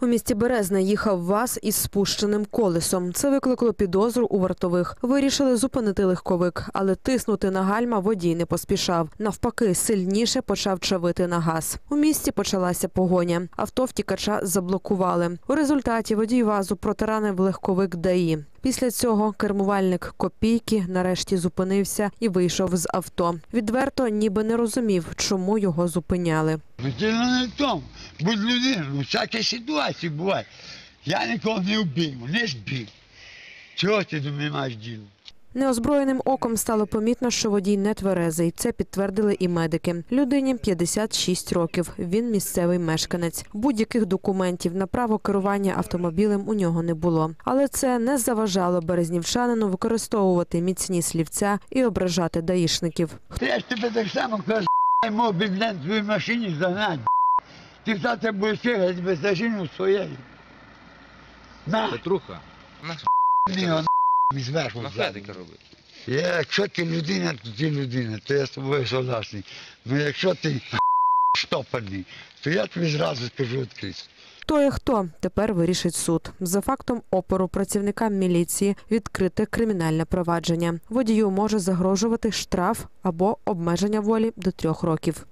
У місті Березне їхав ВАЗ із спущеним колесом. Це викликало підозру у вартових. Вирішили зупинити легковик, але тиснути на гальма водій не поспішав. Навпаки, сильніше почав чавити на газ. У місті почалася погоня. Авто втікача заблокували. У результаті водій ВАЗу протаранив легковик ДАІ. Після цього кермувальник копійки нарешті зупинився і вийшов з авто. Відверто ніби не розумів, чому його зупиняли. Ну, Діло не в тому. Будь людиною, ну всякі ситуації бувають. Я нікого не вбив, не збив. Чого ти до мене маєш діло? Неозброєним оком стало помітно, що водій не тверезий. Це підтвердили і медики. Людині 56 років. Він місцевий мешканець. Будь-яких документів на право керування автомобілем у нього не було. Але це не заважало березнівчанину використовувати міцні слівця і ображати даїшників. Я ж тебе так само кажу, я мов би, блядь, твоїй машині загнати. Ти завтра будеш їхати без машини своєї. На, Петруха, на на зверху. на взяти. федика робить. Якщо ти людина, то ти людина, то я з тобою согласний. Ну якщо ти штопаний, то я тобі зразу скажу відкрізь. Хто є хто тепер вирішить суд. За фактом опору працівникам міліції відкрите кримінальне провадження. Водію може загрожувати штраф або обмеження волі до трьох років.